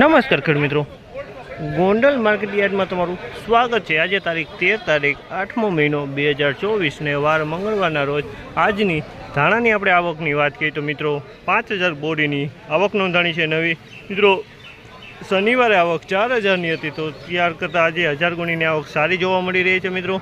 નમસ્કાર ખેડ મિત્રો. ગોંડલ માર્કેટ યાર્ડમાં તમારું સ્વાગત છે. આજે તારીખ તેર તારીખ આઠમો મહિનો બે હજાર ચોવીસને વાર મંગળવારના રોજ આજની ધાણાની આપણે આવકની વાત કરીએ તો મિત્રો પાંચ હજાર બોરીની આવક નોંધાણી છે નવી. મિત્રો, શનિવારે આવક ચાર હજારની હતી તો ત્યાર કરતાં આજે હજાર ગુણીની આવક સારી જોવા મળી રહી છે મિત્રો.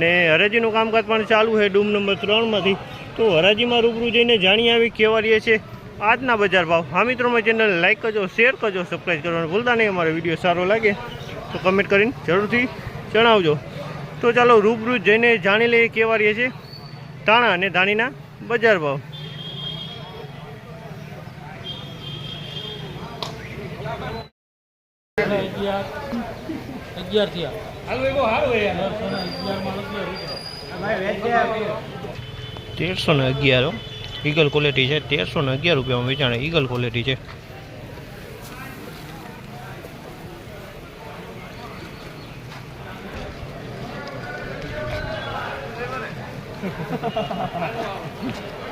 ને હરાજીનું કામકાજ પણ ચાલુ છે. ડૂમ નંબર ત્રણમાંથી. તો હરાજીમાં રૂબરૂ જઈને જાણી આવી કેવા રહીએ છે. આજના બજાર ભાવ. હા મિત્રો મારી ચેનલ લાઇક કરજો શેર કરજો સબસ્ક્રાઈબ કરવાનું ભૂલતા નહીં અમારો વીડિયો સારો લાગે તો કમેન્ટ કરીને જરૂરથી જણાવજો. તો ચાલો રૂબરૂ જઈને જાણી લઈએ કેવા રહીએ છે ધાણા અને ધાણીના બજાર ભાવ. તેરસો ને અગિયાર ઈગલ ક્વોલિટી છે તેરસો ને અગિયાર રૂપિયામાં વેચાણ. ઈગલ ક્વોલિટી છે.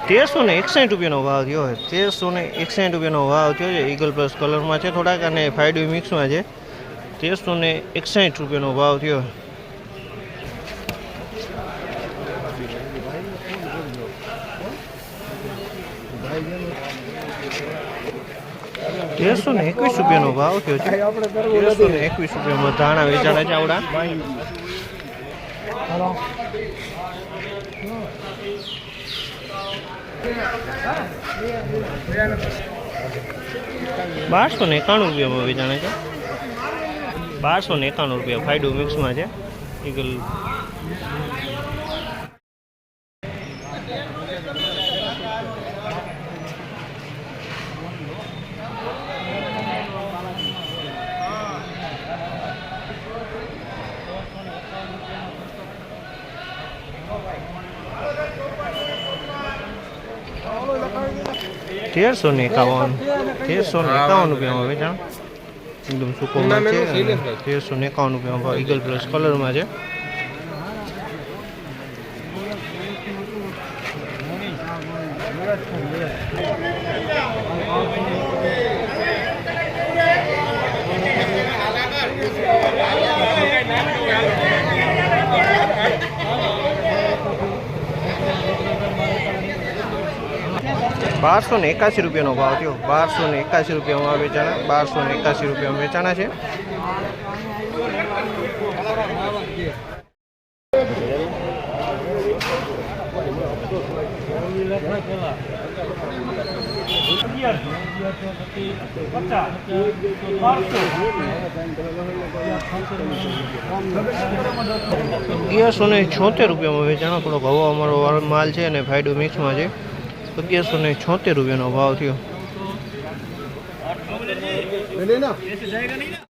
તેરસો ને એકસાઠ રૂપિયાનો ભાવ થયો છે. તેરસો ને એકસાઠ રૂપિયાનો ભાવ થયો છે. ઈગલ પ્લસ કલરમાં છે થોડાક અને ફાઈડ મિક્સમાં છે. તેરસો ને એકસાઠ રૂપિયાનો ભાવ થયો. તેરસો ને એકવીસ રૂપિયાનો ભાવ થયો છે. તેરસો ને એકવીસ રૂપિયામાં ધાણા, વેચાણા છે આવડા બારસો ને એકાણું રૂપિયામાં વેચાણે છે. બારસો ને એકાણું રૂપિયા ફાયડો મિક્સમાં છે. ઈગલ તેરસો ને એકાવન તેરસો ને એકાવન રૂપિયામાં વેચાણ એકદમ સૂકો માલ છે તેરસો ને એકાવન રૂપિયામાં ભાવ ઈગલ પ્લસ કલરમાં છે. બારસો ને એકાસી રૂપિયાનો ભાવ થયો. બારસો ને એકાસી રૂપિયામાં વેચાણા બારસો ને એકાસી રૂપિયામાં વેચાણા છે. અગિયારસો ને છોતેર રૂપિયામાં વેચાણો. થોડોક હવા અમારો માલ છે અને ફાયડો મિક્સમાં છે. અગિયારસો ને છોતેર રૂપિયાનો ભાવ થયો.